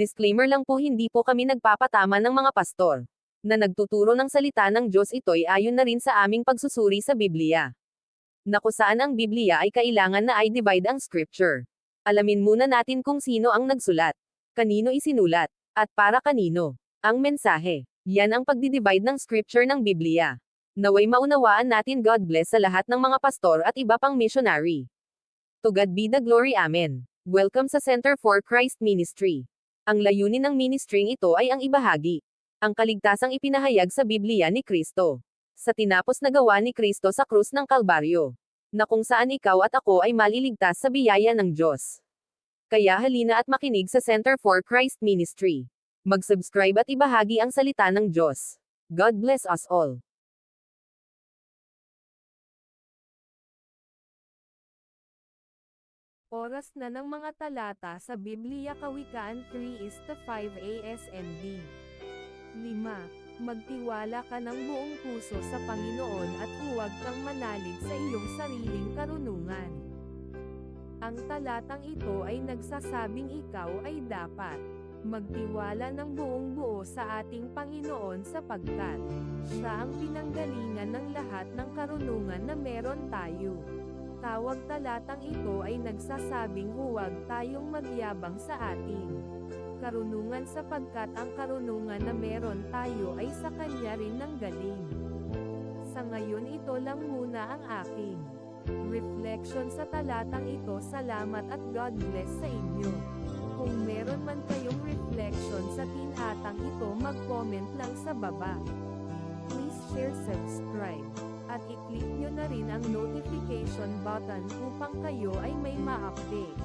Disclaimer lang po hindi po kami nagpapatama ng mga pastor. Na nagtuturo ng salita ng Diyos ito'y ayon na rin sa aming pagsusuri sa Biblia. Na saan ang Biblia ay kailangan na i-divide ang scripture. Alamin muna natin kung sino ang nagsulat, kanino isinulat, at para kanino. Ang mensahe. Yan ang pagdidivide ng scripture ng Biblia. Naway maunawaan natin God bless sa lahat ng mga pastor at iba pang missionary. To God be the glory Amen. Welcome sa Center for Christ Ministry. Ang layunin ng ministering ito ay ang ibahagi. Ang kaligtasang ipinahayag sa Biblia ni Kristo. Sa tinapos na gawa ni Kristo sa krus ng Kalbaryo. Na kung saan ikaw at ako ay maliligtas sa biyaya ng Diyos. Kaya halina at makinig sa Center for Christ Ministry. Mag-subscribe at ibahagi ang salita ng Diyos. God bless us all. Oras na ng mga talata sa Biblia Kawikaan 3 is to 5 ASMD. 5. Magtiwala ka ng buong puso sa Panginoon at huwag kang manalig sa iyong sariling karunungan. Ang talatang ito ay nagsasabing ikaw ay dapat magtiwala ng buong buo sa ating Panginoon sapagkat siya ang pinanggalingan ng lahat ng karunungan na meron tayo. Tawag talatang ito ay nagsasabing huwag tayong magyabang sa ating karunungan sapagkat ang karunungan na meron tayo ay sa kanya rin ng galing. Sa ngayon ito lang muna ang aking reflection sa talatang ito. Salamat at God bless sa inyo. Kung meron man kayong reflection sa tinatang ito mag-comment lang sa baba. Please share subscribe. At i-click nyo na rin ang notification button upang kayo ay may ma-update.